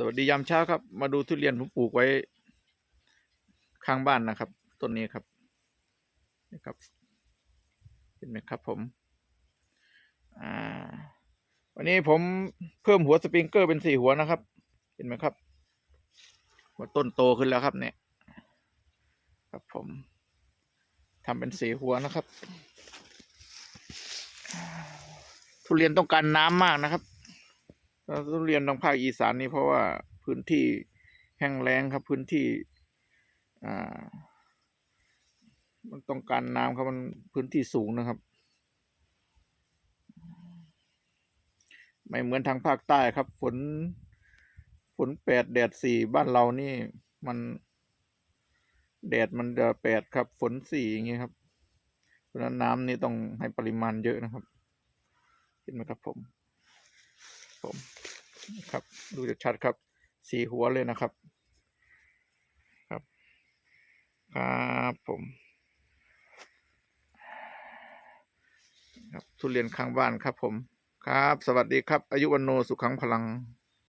สวัสดียามเช้าครับ มาดูทุเรียนผมปลูกไว้ ข้างบ้านนะครับต้นนี้ครับนี่ครับ เห็นไหมครับผม อ่า วันนี้ผมเพิ่มหัวสปริงเกอร์เป็นสี่หัวนะครับ เห็นไหมครับหัวต้นโตขึ้นแล้วครับ เนี่ย ครับผมทำเป็นสี่หัวนะครับ ทุเรียนต้องการน้ำมากนะครับ ทุเรียนทางภาคอีสานนี่เพราะว่าพื้นที่แห้งแล้งครับ พื้นที่อ่า มันต้องการน้ำครับมันพื้นที่สูงนะครับ ไม่เหมือนทางภาคใต้ครับ ฝนฝนแปดแดดสี่บ้านเรานี่มันแดดมันจะแปดครับ ฝนสี่อย่างเงี้ยครับเพราะฉะนั้นน้ำนี่ต้องให้ปริมาณเยอะนะครับ เห็นไหมครับผม ผม ครับ ดูจะชัดครับ สีหัวเลยนะครับ ครับ ครับผมครับทุเรียนข้างบ้านครับผม ครับ สวัสดีครับ อายุวันโนสุขังพลัง